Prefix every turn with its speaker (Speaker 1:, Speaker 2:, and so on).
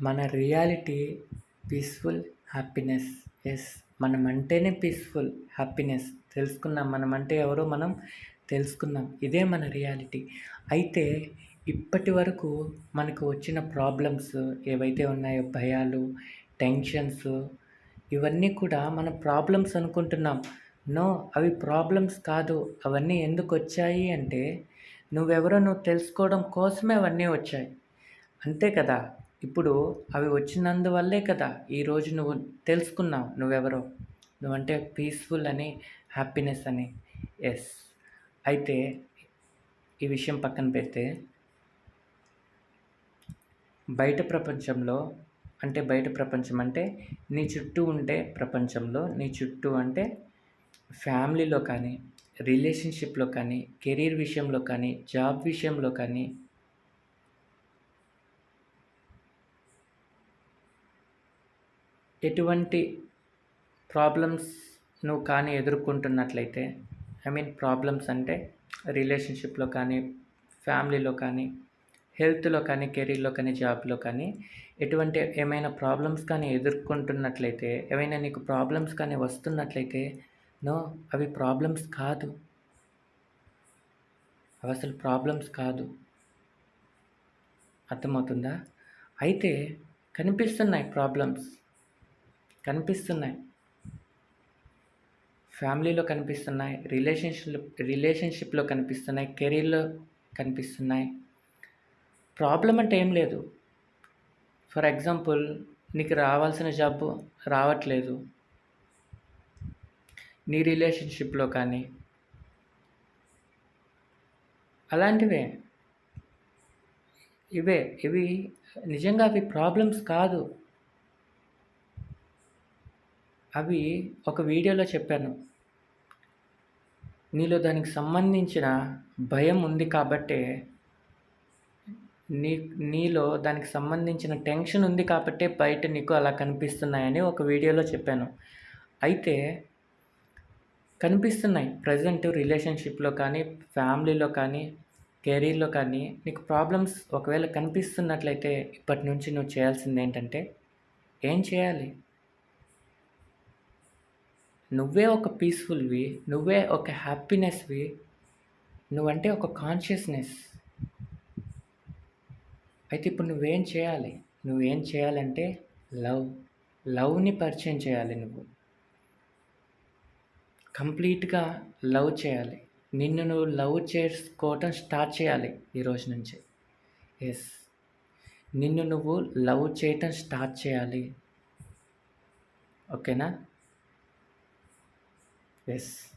Speaker 1: మన reality peaceful happiness. Yes మనం అంటేనే పీస్ఫుల్ హ్యాపీనెస్. తెలుసుకున్నాం మనం అంటే ఎవరో మనం తెలుసుకున్నాం. ఇదే మన రియాలిటీ. అయితే ఇప్పటి వరకు మనకు వచ్చిన ప్రాబ్లమ్స్ ఏవైతే ఉన్నాయో భయాలు టెన్షన్స్ ఇవన్నీ కూడా మన ప్రాబ్లమ్స్ అనుకుంటున్నాం. నో అవి ప్రాబ్లమ్స్ కాదు. అవన్నీ ఎందుకు వచ్చాయి అంటే నువ్వెవరో నువ్వు తెలుసుకోవడం కోసమే అవన్నీ వచ్చాయి. అంతే కదా? ఇప్పుడు అవి వచ్చినందువల్లే కదా ఈరోజు నువ్వు తెలుసుకున్నావు నువ్వెవరో. నువ్వంటే పీస్ఫుల్ అని హ్యాపీనెస్ అని. ఎస్ అయితే ఈ విషయం పక్కన పెడితే బయట ప్రపంచంలో అంటే బయట ప్రపంచం అంటే నీ చుట్టూ ఉండే ప్రపంచంలో నీ చుట్టూ అంటే ఫ్యామిలీలో కానీ రిలేషన్షిప్లో కానీ కెరీర్ విషయంలో కానీ జాబ్ విషయంలో కానీ ఎటువంటి ప్రాబ్లమ్స్ నువ్వు కానీ ఎదుర్కొంటున్నట్లయితే ఐ మీన్ ప్రాబ్లమ్స్ అంటే రిలేషన్షిప్లో కానీ ఫ్యామిలీలో కానీ హెల్త్లో కానీ కెరీర్లో కానీ జాబ్లో కానీ ఎటువంటి ఏమైనా ప్రాబ్లమ్స్ కానీ ఎదుర్కొంటున్నట్లయితే ఏమైనా నీకు ప్రాబ్లమ్స్ కానీ వస్తున్నట్లయితే నో అవి ప్రాబ్లమ్స్ కాదు. అవి అసలు ప్రాబ్లమ్స్ కాదు. అర్థమవుతుందా? అయితే కనిపిస్తున్నాయి ప్రాబ్లమ్స్. కనిపిస్తున్నాయి. ఫ్యామిలీలో కనిపిస్తున్నాయి. రిలేషన్షిప్ రిలేషన్షిప్లో కనిపిస్తున్నాయి. కెరీర్లో కనిపిస్తున్నాయి. ప్రాబ్లం అంటే ఏం లేదు. ఫర్ ఎగ్జాంపుల్ నీకు రావాల్సిన జాబ్ రావట్లేదు. నీ రిలేషన్షిప్లో కానీ. అలాంటివే. ఇవే. ఇవి నిజంగా అవి ప్రాబ్లమ్స్ కాదు. అవి ఒక వీడియోలో చెప్పాను. నీలో దానికి సంబంధించిన భయం ఉంది కాబట్టే నీ నీలో దానికి సంబంధించిన టెన్షన్ ఉంది కాబట్టే బయట నీకు అలా కనిపిస్తున్నాయని ఒక వీడియోలో చెప్పాను. అయితే కనిపిస్తున్నాయి. ప్రజెంట్ రిలేషన్షిప్లో కానీ ఫ్యామిలీలో కానీ కెరీర్లో కానీ నీకు ప్రాబ్లమ్స్ ఒకవేళ కనిపిస్తున్నట్లయితే ఇప్పటి నుంచి నువ్వు చేయాల్సింది ఏంటంటే ఏం చేయాలి? నువ్వే ఒక పీస్ఫుల్వి నువ్వే ఒక హ్యాపీనెస్వి నువ్వంటే ఒక కాన్షియస్నెస్ అయితే ఇప్పుడు నువ్వేం చేయాలి? నువ్వేం చేయాలంటే లవ్ లవ్ని పరిచయం చేయాలి నువ్వు. కంప్లీట్గా లవ్ చేయాలి. నిన్ను నువ్వు లవ్ చేసుకోవటం స్టార్ట్ చేయాలి ఈరోజు నుంచి. ఎస్ నిన్ను నువ్వు లవ్ చేయటం స్టార్ట్ చేయాలి. ఓకేనా? ఎస్